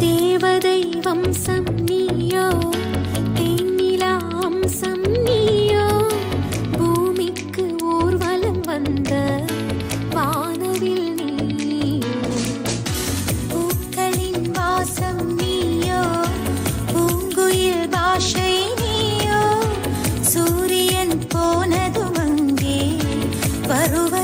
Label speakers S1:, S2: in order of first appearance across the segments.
S1: தேவதை வம்சம் நீயோ தேனிலா அம்சம் நீயோ பூமிக்கு ஊர்வலம் வந்த வானவில் நீயோ பூக்களின் வாசம் நீயோ பூங்குயில் பாஷை பருவ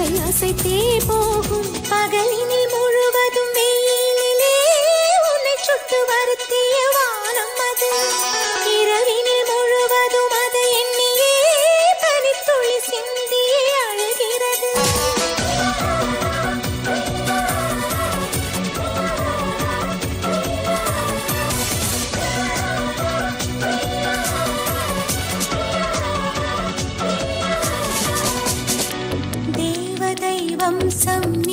S1: அலை அசைத்தே போகும் பகலினி some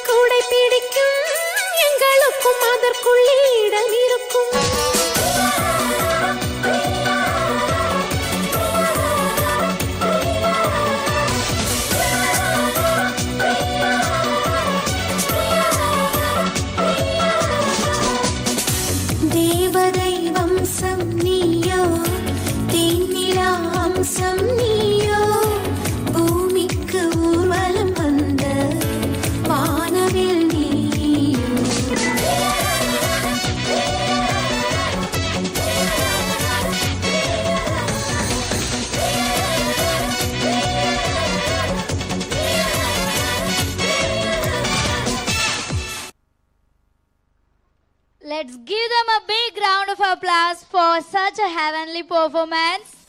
S1: கூடை பிடிக்கும். எங்களுக்கும் அதற்குள்ளே இடம் இருக்கும்.
S2: Let's give them a big round of applause for such a heavenly performance.